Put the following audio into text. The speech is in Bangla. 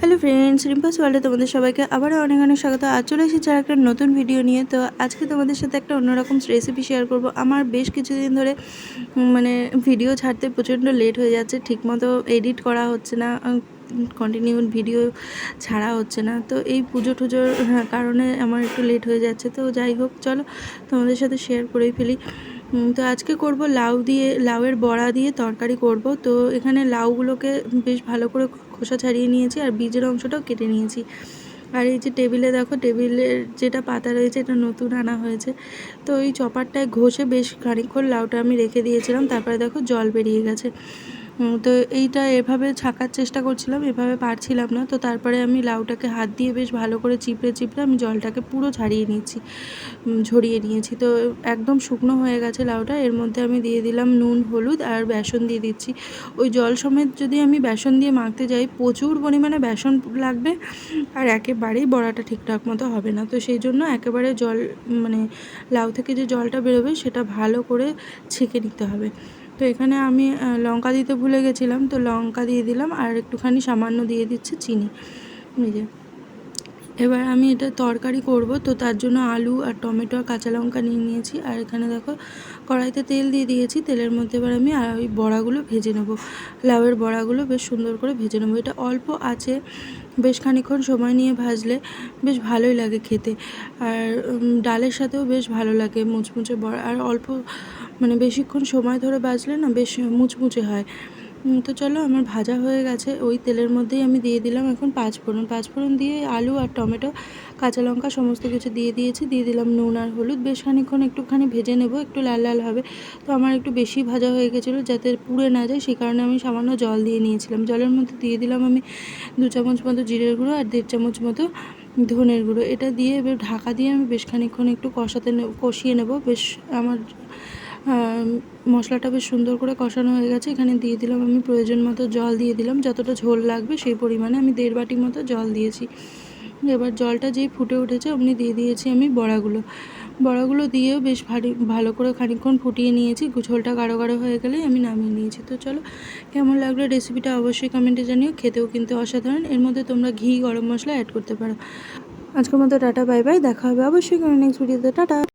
হ্যালো ফ্রেন্ডস রিম্পাস ওয়ার্ল্ডে তোমাদের সবাইকে আবারও অনেক অনেক স্বাগত। আজ চলে এসেছি আর একটা নতুন ভিডিও নিয়ে। তো আজকে তোমাদের সাথে একটা অন্যরকম রেসিপি শেয়ার করব। আমার বেশ কিছুদিন ধরে মানে ভিডিও ছাড়তে প্রচণ্ড লেট হয়ে যাচ্ছে ঠিকমতো এডিট করা হচ্ছে না কন্টিনিউ ভিডিও ছাড়া হচ্ছে না। তো এই পুজো টুজোর হ্যাঁ, কারণে আমার একটু লেট হয়ে যাচ্ছে। তো যাই হোক চলো তোমাদের সাথে শেয়ার করেই ফেলি। তো আজকে করব লাউ দিয়ে, লাউয়ের বড়া দিয়ে তরকারি করব। তো এখানে লাউগুলোকে বেশ ভালো করে খোসা ছাড়িয়ে নিয়েছি আর বীজের অংশটাও কেটে নিয়েছি। আর এই যে টেবিলে দেখো, টেবিলের যেটা পাতা রয়েছে এটা নতুন আনা হয়েছে। তো এই চপারটায় ঘষে বেশ খানিক্ষণ লাউটা আমি রেখে দিয়েছিলাম, তারপরে দেখো জল বেরিয়ে গেছে। তো এইটা এভাবে ছাকার চেষ্টা করছিলাম, এভাবে পারছিলাম না। তো তারপরে আমি লাউটাকে হাত দিয়ে বেশ ভালো করে চিপড়ে চিপড়ে আমি জলটাকে পুরো ছাড়িয়ে নিয়েছি ঝরিয়ে নিয়েছি। তো একদম শুকনো হয়ে গেছে লাউটা, এর মধ্যে আমি দিয়ে দিলাম নুন, হলুদ আর বেসন দিয়ে দিচ্ছি। ওই জল সমেত যদি আমি বেসন দিয়ে মাখতে যাই, প্রচুর পরিমাণে বেসন লাগবে আর একেবারেই বড়াটা ঠিকঠাক মতো হবে না। তো সেই জন্য একেবারে জল মানে লাউ থেকে যে জলটা বেরোবে, সেটা ভালো করে ছেঁকে নিতে হবে। তো এখানে আমি লঙ্কা দিতে ভুলে গেছিলাম, তো লঙ্কা দিয়ে দিলাম আর একটুখানি সামান্য দিয়ে দিচ্ছে চিনি। এই যে। এবার আমি এটা তরকারি করব। তো তার জন্য আলু আর টমেটো আর কাঁচা লঙ্কা নিয়ে নিয়েছি। আর এখানে দেখো, কড়াইতে তেল দিয়ে দিয়েছি। তেলের মধ্যে এবার আমি আর ওই বড়াগুলো ভেজে নেব। লাউয়ের বড়াগুলো বেশ সুন্দর করে ভেজে নেব। এটা অল্প আছে, বেশ খানিকক্ষণ সময় নিয়ে ভাজলে বেশ ভালোই লাগে খেতে। আর ডালের সাথেও বেশ ভালো লাগে মুচমুচে বড়া। আর অল্প মানে বেশিক্ষণ সময় ধরে ভাজলে না বেশ মুচমুচে হয়। তো চলো, আমার ভাজা হয়ে গেছে। ওই তেলের মধ্যেই আমি দিয়ে দিলাম এখন পাঁচ ফোড়ন পাঁচ ফোড়ন দিয়ে আলু আর টমেটো, কাঁচা লঙ্কা সমস্ত কিছু দিয়ে দিয়েছি। দিয়ে দিলাম নুন আর হলুদ। বেশ খানিকক্ষণ একটুখানি ভেজে নেব, একটু লাল লাল হবে। তো আমার একটু বেশি ভাজা হয়ে গেছিল যাতে পুড়ে না যায়, সেই কারণে আমি সামান্য জল দিয়ে নিয়েছিলাম। জলের মধ্যে দিয়ে দিলাম আমি দু চামচ মতো জিরের গুঁড়ো আর দেড় চামচ মতো ধনের গুঁড়ো। এটা দিয়ে এবার ঢাকা দিয়ে আমি বেশ খানিকক্ষণ একটু কষাতে কষিয়ে নেব। বেশ আমার মশলাটা বেশ সুন্দর করে কষানো হয়ে গেছে। এখানে দিয়ে দিলাম আমি প্রয়োজন মতো জল দিয়ে দিলাম। যতটা ঝোল লাগবে সেই পরিমাণে আমি দেড় বাটি মতো জল দিয়েছি। এবার জলটা যেই ফুটে উঠেছে অমনি দিয়ে দিয়েছি আমি বড়াগুলো। বড়াগুলো দিয়েও বেশ ভারী, ভালো করে খানিকক্ষণ ফুটিয়ে নিয়েছি। ঝোলটা গাঢ় গাঢ় হয়ে গেলেই আমি নামিয়ে নিয়েছি। তো চলো, কেমন লাগল রেসিপিটা অবশ্যই কমেন্টে জানিও। খেতেও কিন্তু অসাধারণ। এর মধ্যে তোমরা ঘি, গরম মশলা অ্যাড করতে পারো। আজকের মতো টাটা বাই বাই দেখা হবে অবশ্যই কোনো নেক্সট ভিডিওতে টাটা।